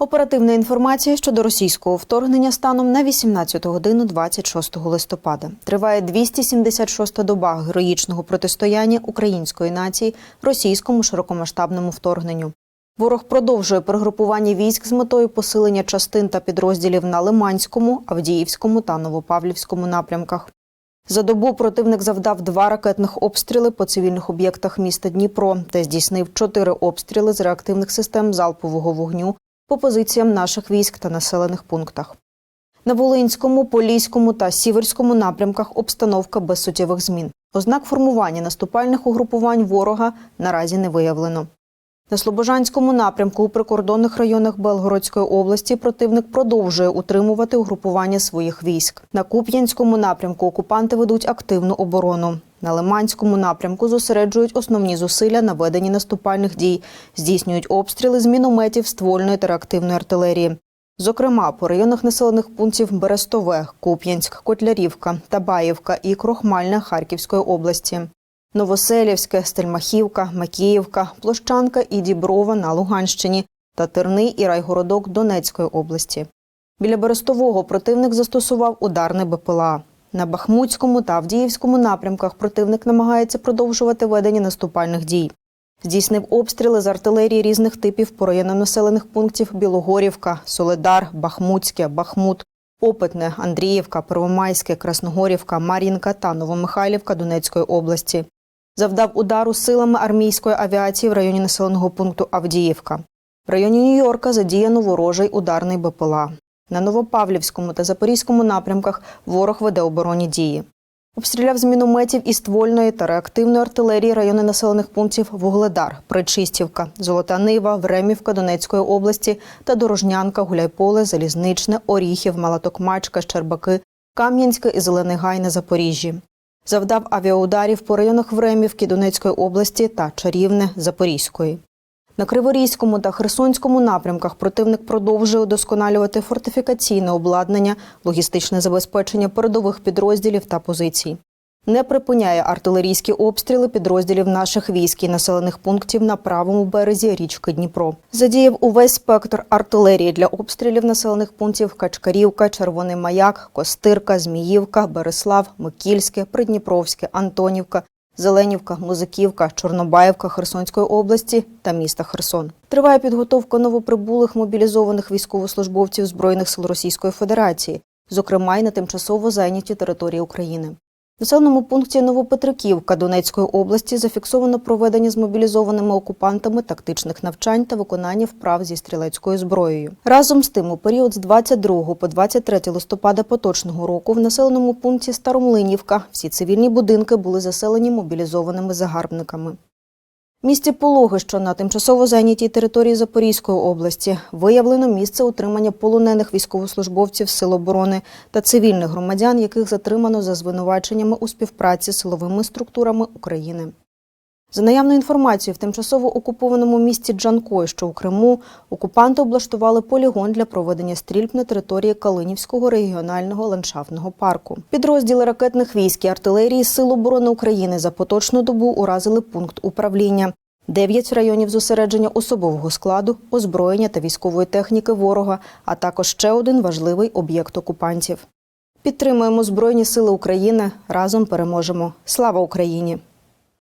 Оперативна інформація щодо російського вторгнення станом на 18 годину 26 листопада. Триває 276-та доба героїчного протистояння української нації російському широкомасштабному вторгненню. Ворог продовжує перегрупування військ з метою посилення частин та підрозділів на Лиманському, Авдіївському та Новопавлівському напрямках. За добу противник завдав два ракетних обстріли по цивільних об'єктах міста Дніпро та здійснив чотири обстріли з реактивних систем залпового вогню по позиціям наших військ та населених пунктах. На Волинському, Поліському та Сіверському напрямках обстановка без суттєвих змін. Ознак формування наступальних угрупувань ворога наразі не виявлено. На Слобожанському напрямку у прикордонних районах Белгородської області противник продовжує утримувати угрупування своїх військ. На Куп'янському напрямку окупанти ведуть активну оборону. На Лиманському напрямку зосереджують основні зусилля на веденні наступальних дій, здійснюють обстріли з мінометів, ствольної та реактивної артилерії. Зокрема, по районах населених пунктів Берестове, Куп'янськ, Котлярівка, Табаївка і Крохмальна Харківської області. Новоселівське, Стельмахівка, Макіївка, Площанка і Діброва на Луганщині та Терний і Райгородок Донецької області. Біля Берестового противник застосував ударне БПЛА. На Бахмутському та Авдіївському напрямках противник намагається продовжувати ведення наступальних дій. Здійснив обстріли з артилерії різних типів по населених пунктів Білогорівка, Соледар, Бахмутське, Бахмут, Опитне, Андріївка, Первомайське, Красногорівка, Мар'їнка та Новомихайлівка Донецької області. Завдав удару силами армійської авіації в районі населеного пункту Авдіївка. В районі Нью-Йорка задіяно ворожий ударний БПЛА. На Новопавлівському та Запорізькому напрямках ворог веде оборонні дії. Обстріляв з мінометів і ствольної та реактивної артилерії райони населених пунктів Вугледар, Причистівка, Золота Нива, Времівка Донецької області та Дорожнянка, Гуляйполе, Залізничне, Оріхів, Малатокмачка, Щербаки, Кам'янське і Зелений Гай на Запоріжжі. Завдав авіаударів по районах Времівки Донецької області та Чарівне Запорізької. На Криворізькому та Херсонському напрямках противник продовжує удосконалювати фортифікаційне обладнання, логістичне забезпечення передових підрозділів та позицій. Не припиняє артилерійські обстріли підрозділів наших військ і населених пунктів на правому березі річки Дніпро. Задіяв увесь спектр артилерії для обстрілів населених пунктів Качкарівка, Червоний Маяк, Костирка, Зміївка, Береслав, Микільське, Придніпровське, Антонівка, Зеленівка, Музиківка, Чорнобаївка Херсонської області та міста Херсон. Триває підготовка новоприбулих мобілізованих військовослужбовців Збройних сил Російської Федерації, зокрема й на тимчасово зайняті території України. Населеному пункті Новопетриківка Донецької області зафіксовано проведення з мобілізованими окупантами тактичних навчань та виконання вправ зі стрілецькою зброєю. Разом з тим, у період з 22 по 23 листопада поточного року в населеному пункті Старомлинівка всі цивільні будинки були заселені мобілізованими загарбниками. Місті Пологи, що на тимчасово зайнятій території Запорізької області, виявлено місце утримання полонених військовослужбовців Сил оборони та цивільних громадян, яких затримано за звинуваченнями у співпраці з силовими структурами України. За наявною інформацією, в тимчасово окупованому місті Джанкой, що у Криму, окупанти облаштували полігон для проведення стрільб на території Калинівського регіонального ландшафтного парку. Підрозділи ракетних військ і артилерії Сил оборони України за поточну добу уразили пункт управління. Дев'ять районів зосередження особового складу, озброєння та військової техніки ворога, а також ще один важливий об'єкт окупантів. Підтримуємо Збройні Сили України. Разом переможемо. Слава Україні!